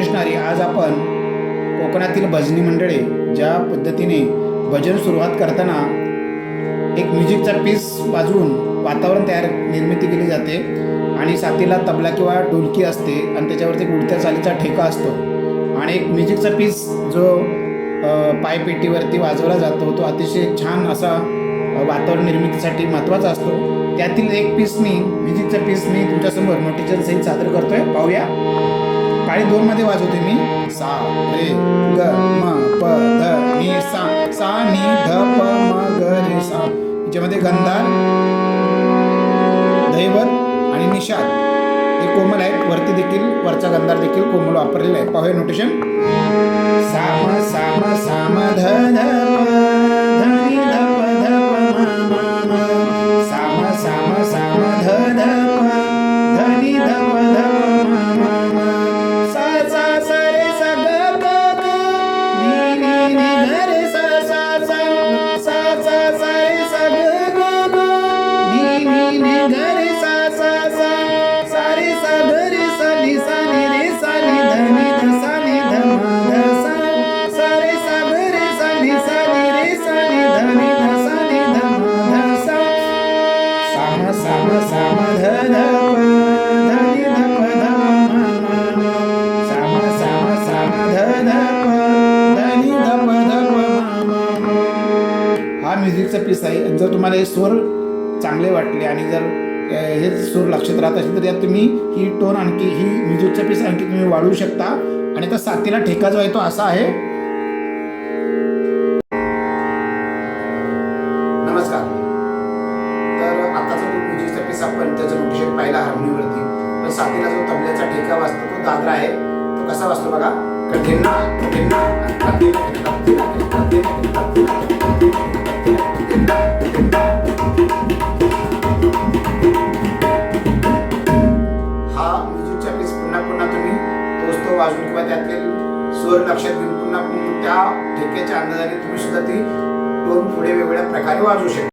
रामकृष्ण आज आपण कोकणातील भजनी मंडळे ज्या पद्धतीने भजन सुरुवात करताना एक म्युझिकचा पीस वाजवून वातावरण तयार निर्मिती केली जाते आणि साथीला तबला किंवा ढोलकी असते आणि त्याच्यावरती एक उडत्या चालीचा ठेका असतो. आणि एक म्युझिकचा पीस जो पायपेटीवरती वाजवला जातो तो अतिशय छान असा वातावरण निर्मितीसाठी महत्त्वाचा असतो. त्यातील एक पीस मी म्युझिकचा पीस मी तुमच्यासमोर नोटिशन सहित सादर करतोय. पाहूया. काळी दोन मध्ये वाजवते मी. सा रे ग म प ध नि सा. सा नि ध प म ग रे सा. याच्यामध्ये गंधार दैवत आणि निषाद हे कोमल आहेत. वरती देखील वरचा गंधार देखील कोमल वापरलेला आहे. पाहूया नोटेशन साम साम साम ध ध हा पीस आहे आणि जर तुम्हाला हे स्वर चांगले वाटले आणि जर हे सूर लक्षात राहत असेल तर यात तुम्ही ही टोन आणखी ही म्युझिकचा पीस आणखी तुम्ही वाढवू शकता आणि आता साथीला ठेका जो आहे तो असा आहे नमस्कार तर आताचा जो म्युझिकचा पीस आपण त्याचं नोटेशन पाहिला हार्मोनीवरती पण साथीला जो तबल्याचा ठेका वाजतो तो दादरा आहे तो कसा वाजतो बघा कठीण तो वाजून किंवा त्यातले स्वर लक्षात घेऊन पुन्हा त्या ठेक्याच्या अंदाजाने तुम्ही सुद्धा ती टोन पुढे वेगवेगळ्या प्रकारे वाजू शकता.